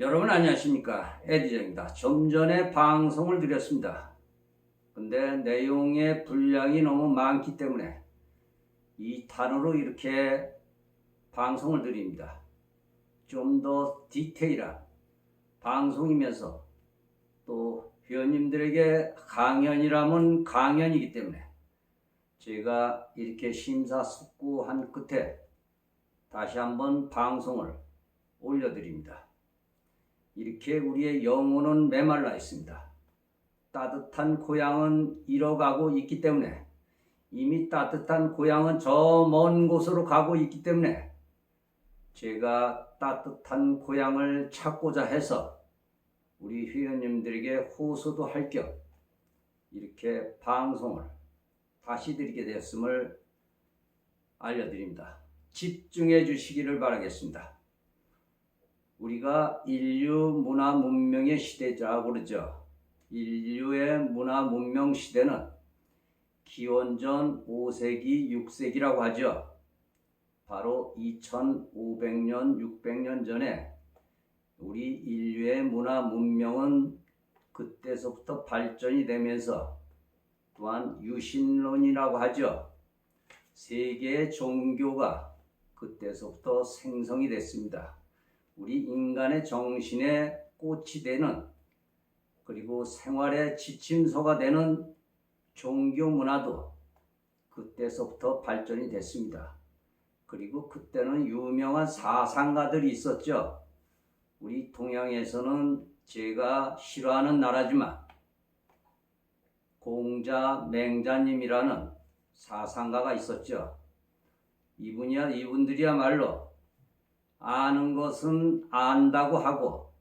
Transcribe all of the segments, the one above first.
여러분 안녕하십니까 에디저입니다. 좀 전에 방송을 드렸습니다. 근데 내용의 분량이 너무 많기 때문에 이 단어로 이렇게 방송을 드립니다. 좀 더 디테일한 방송이면서 또 회원님들에게 강연이라면 강연이기 때문에 제가 이렇게 심사숙고한 끝에 다시 한번 방송을 올려드립니다. 이렇게 우리의 영혼은 메말라 있습니다. 따뜻한 고향은 잃어가고 있기 때문에 이미 따뜻한 고향은 저 먼 곳으로 가고 있기 때문에 제가 따뜻한 고향을 찾고자 해서 우리 회원님들에게 호소도 할 겸 이렇게 방송을 다시 드리게 되었음을 알려드립니다. 집중해 주시기를 바라겠습니다. 우리가 인류 문화 문명의 시대자고 그러죠. 인류의 문화 문명 시대는 기원전 5세기, 6세기라고 하죠. 바로 2500년, 600년 전에 우리 인류의 문화 문명은 그때서부터 발전이 되면서 또한 유신론이라고 하죠. 세계의 종교가 그때서부터 생성이 됐습니다. 우리 인간의 정신의 꽃이 되는 그리고 생활의 지침서가 되는 종교 문화도 그때서부터 발전이 됐습니다. 그리고 그때는 유명한 사상가들이 있었죠. 우리 동양에서는 제가 싫어하는 나라지만 공자 맹자님이라는 사상가가 있었죠. 이분이야 이분들이야말로 아는 것은 안다고 하고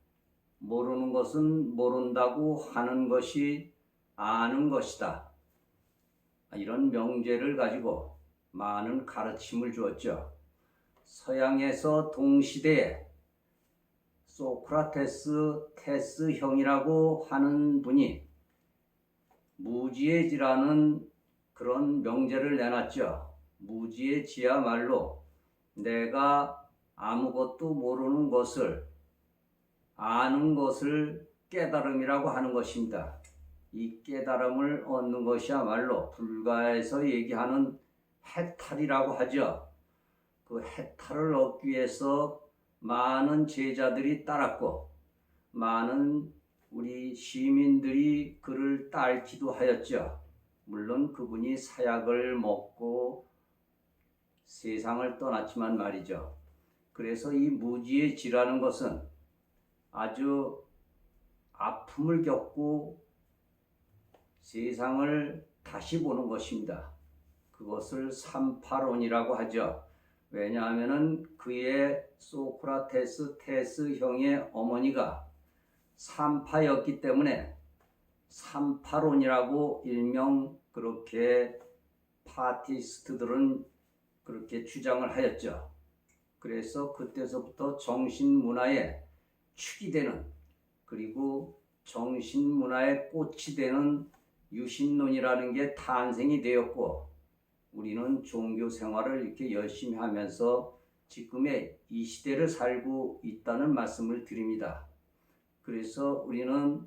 모르는 것은 모른다고 하는 것이 아는 것이다. 이런 명제를 가지고 많은 가르침을 주었죠. 서양에서 동시대에 소크라테스 테스 형이라고 하는 분이 무지의 지라는 그런 명제를 내놨죠. 무지의 지야말로 내가 아무것도 모르는 것을 아는 것을 깨달음이라고 하는 것입니다. 이 깨달음을 얻는 것이야말로 불가에서 얘기하는 해탈이라고 하죠. 그 해탈을 얻기 위해서 많은 제자들이 따랐고 많은 우리 시민들이 그를 따르기도 하였죠. 물론 그분이 사약을 먹고 세상을 떠났지만 말이죠. 그래서 이 무지의 지라는 것은 아주 아픔을 겪고 세상을 다시 보는 것입니다. 그것을 삼파론이라고 하죠. 왜냐하면 그의 소크라테스 테스 형의 어머니가 삼파였기 때문에 삼파론이라고 일명 그렇게 파티스트들은 그렇게 주장을 하였죠. 그래서 그때서부터 정신문화의 축이 되는 그리고 정신문화의 꽃이 되는 유신론이라는 게 탄생이 되었고 우리는 종교 생활을 이렇게 열심히 하면서 지금의 이 시대를 살고 있다는 말씀을 드립니다. 그래서 우리는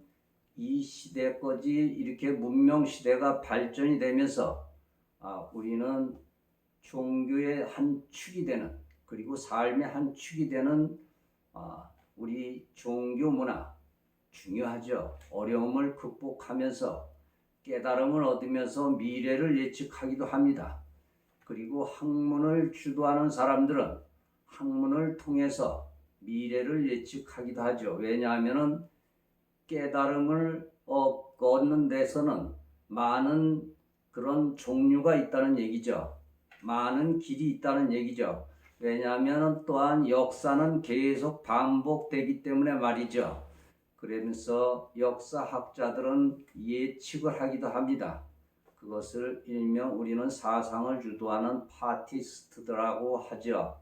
이 시대까지 이렇게 문명 시대가 발전이 되면서 아, 우리는 종교의 한 축이 되는 그리고 삶의 한 축이 되는 아, 우리 종교 문화 중요하죠. 어려움을 극복하면서 깨달음을 얻으면서 미래를 예측하기도 합니다. 그리고 학문을 주도하는 사람들은 학문을 통해서 미래를 예측하기도 하죠. 왜냐하면 깨달음을 얻는 데서는 많은 그런 종류가 있다는 얘기죠. 많은 길이 있다는 얘기죠. 왜냐하면 또한 역사는 계속 반복되기 때문에 말이죠. 그러면서 역사학자들은 예측을 하기도 합니다. 그것을 일명 우리는 사상을 주도하는 파티스트들하고 하죠.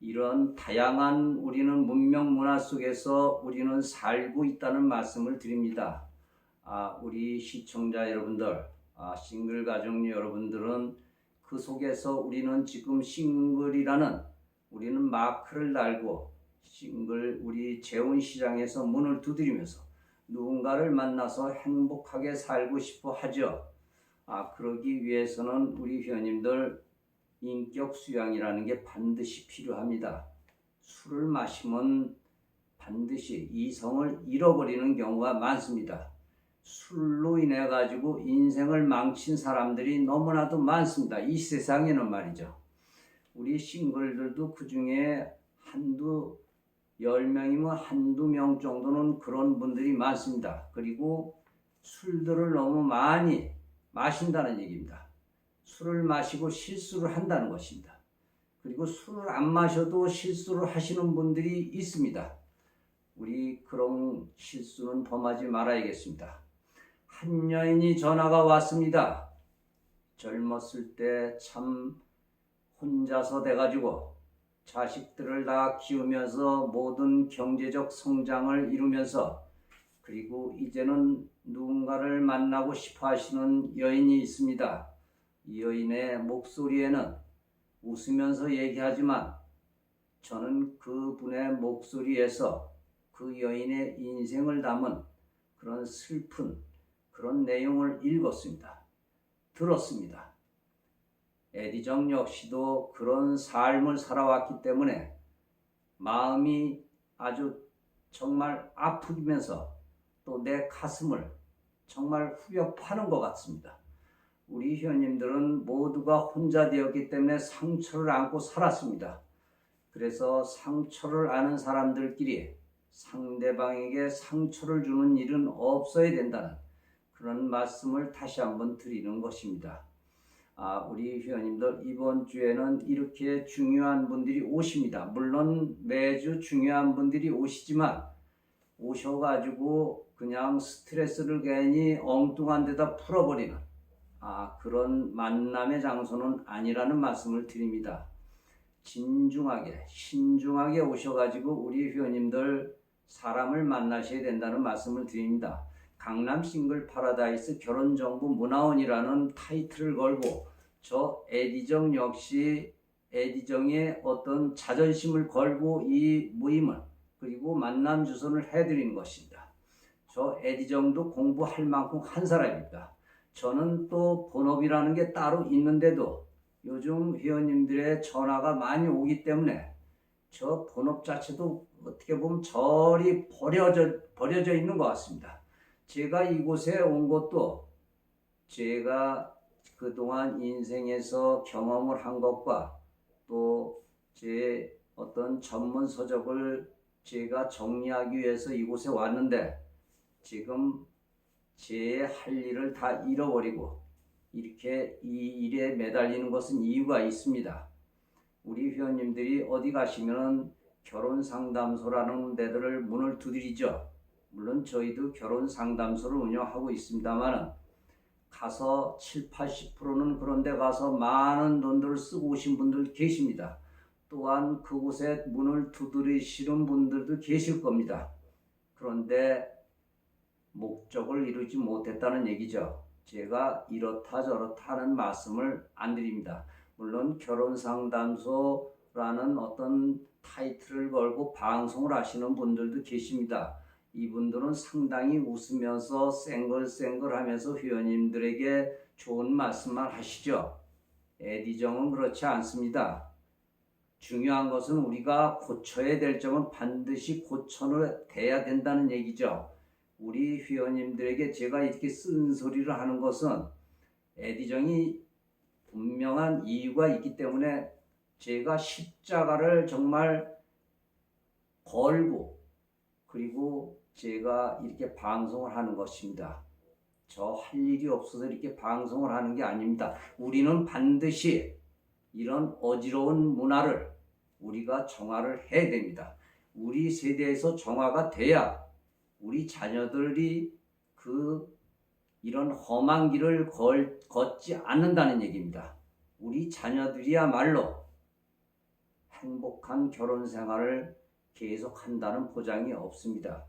이런 다양한 우리는 문명 문화 속에서 우리는 살고 있다는 말씀을 드립니다. 아, 우리 시청자 여러분들, 아, 싱글 가정 여러분들은 그 속에서 우리는 지금 싱글이라는 우리는 마크를 달고 싱글 우리 재혼 시장에서 문을 두드리면서 누군가를 만나서 행복하게 살고 싶어 하죠. 아 그러기 위해서는 우리 회원님들 인격 수양이라는 게 반드시 필요합니다. 술을 마시면 반드시 이성을 잃어버리는 경우가 많습니다. 술로 인해 가지고 인생을 망친 사람들이 너무나도 많습니다. 이 세상에는 말이죠. 우리 싱글들도 그 중에 한두 열 명이면 한두 명 정도는 그런 분들이 많습니다. 그리고 술들을 너무 많이 마신다는 얘기입니다. 술을 마시고 실수를 한다는 것입니다. 그리고 술을 안 마셔도 실수를 하시는 분들이 있습니다. 우리 그런 실수는 범하지 말아야겠습니다. 한 여인이 전화가 왔습니다. 젊었을 때 참 혼자서 돼가지고 자식들을 다 키우면서 모든 경제적 성장을 이루면서 그리고 이제는 누군가를 만나고 싶어 하시는 여인이 있습니다. 이 여인의 목소리에는 웃으면서 얘기하지만 저는 그분의 목소리에서 그 여인의 인생을 담은 그런 슬픈 그런 내용을 읽었습니다. 들었습니다. 에디정 역시도 그런 삶을 살아왔기 때문에 마음이 아주 정말 아프면서 또 내 가슴을 정말 후벼 파는 것 같습니다. 우리 회원님들은 모두가 혼자 되었기 때문에 상처를 안고 살았습니다. 그래서 상처를 아는 사람들끼리 상대방에게 상처를 주는 일은 없어야 된다는 그런 말씀을 다시 한번 드리는 것입니다. 아, 우리 회원님들 이번 주에는 이렇게 중요한 분들이 오십니다. 물론 매주 중요한 분들이 오시지만 오셔가지고 그냥 스트레스를 괜히 엉뚱한 데다 풀어버리는 아, 그런 만남의 장소는 아니라는 말씀을 드립니다. 진중하게, 신중하게 오셔가지고 우리 회원님들 사람을 만나셔야 된다는 말씀을 드립니다. 강남 싱글 파라다이스 결혼정보 문화원이라는 타이틀을 걸고 저 에디정 역시 에디정의 어떤 자존심을 걸고 이 모임을 그리고 만남 주선을 해드리는 것입니다. 저 에디정도 공부할 만큼 한 사람입니다. 저는 또 본업이라는 게 따로 있는데도 요즘 회원님들의 전화가 많이 오기 때문에 저 본업 자체도 어떻게 보면 절이 버려져, 버려져 있는 것 같습니다. 제가 이곳에 온 것도 제가 그동안 인생에서 경험을 한 것과 또 제 어떤 전문 서적을 제가 정리하기 위해서 이곳에 왔는데 지금 제 할 일을 다 잃어버리고 이렇게 이 일에 매달리는 것은 이유가 있습니다. 우리 회원님들이 어디 가시면 결혼 상담소라는 데들을 문을 두드리죠. 물론 저희도 결혼 상담소를 운영하고 있습니다만은 가서 7, 80%는 그런 데 가서 많은 돈들을 쓰고 오신 분들 계십니다. 또한 그곳에 문을 두드리시는 분들도 계실 겁니다. 그런데 목적을 이루지 못했다는 얘기죠. 제가 이렇다 저렇다 하는 말씀을 안 드립니다. 물론 결혼 상담소라는 어떤 타이틀을 걸고 방송을 하시는 분들도 계십니다. 이분들은 상당히 웃으면서 쌩글쌩글 하면서 회원님들에게 좋은 말씀만 하시죠. 에디정은 그렇지 않습니다. 중요한 것은 우리가 고쳐야 될 점은 반드시 고쳐야 된다는 얘기죠. 우리 회원님들에게 제가 이렇게 쓴소리를 하는 것은 에디정이 분명한 이유가 있기 때문에 제가 십자가를 정말 걸고 그리고 제가 이렇게 방송을 하는 것입니다. 저 할 일이 없어서 이렇게 방송을 하는 게 아닙니다. 우리는 반드시 이런 어지러운 문화를 우리가 정화를 해야 됩니다. 우리 세대에서 정화가 돼야 우리 자녀들이 그 이런 험한 길을 걸, 걷지 않는다는 얘기입니다. 우리 자녀들이야말로 행복한 결혼 생활을 계속한다는 보장이 없습니다.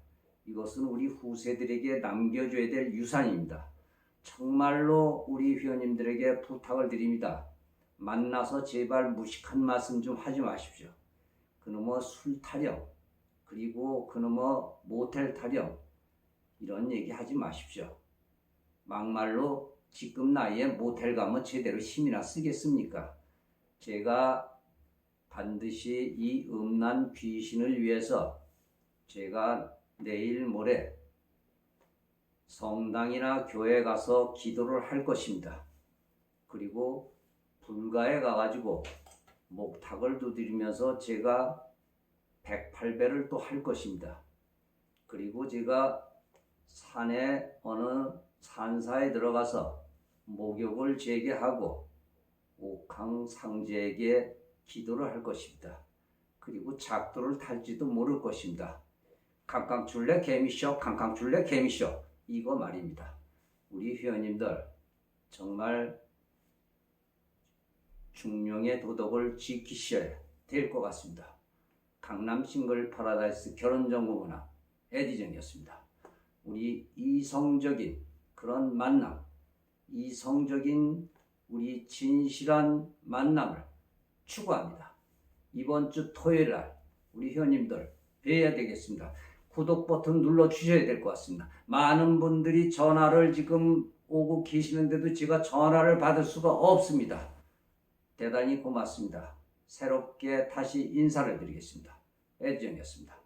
이것은 우리 후세들에게 남겨줘야 될 유산입니다. 정말로 우리 회원님들에게 부탁을 드립니다. 만나서 제발 무식한 말씀 좀 하지 마십시오. 그놈의 술 타령, 그리고 그놈의 모텔 타령 이런 얘기 하지 마십시오. 막말로 지금 나이에 모텔 가면 제대로 힘이나 쓰겠습니까? 제가 반드시 이 음란 귀신을 위해서 제가 내일 모레 성당이나 교회 가서 기도를 할 것입니다. 그리고 불가에 가가지고 목탁을 두드리면서 제가 108배를 또 할 것입니다. 그리고 제가 산에 어느 산사에 들어가서 목욕을 재개하고 옥황 상제에게 기도를 할 것입니다. 그리고 작도를 탈지도 모를 것입니다. 캉캉출래 개미쇼 캉캉출래 개미쇼 이거 말입니다. 우리 회원님들 정말 중령의 도덕을 지키셔야 될 것 같습니다. 강남 싱글 파라다이스 결혼정보문화 에디정이었습니다. 우리 이성적인 그런 만남, 이성적인 우리 진실한 만남을 추구합니다. 이번 주 토요일 날 우리 회원님들 뵈야 되겠습니다. 구독 버튼 눌러 주셔야 될 것 같습니다. 많은 분들이 전화를 지금 오고 계시는데도 제가 전화를 받을 수가 없습니다. 대단히 고맙습니다. 새롭게 다시 인사를 드리겠습니다. 에디정이었습니다.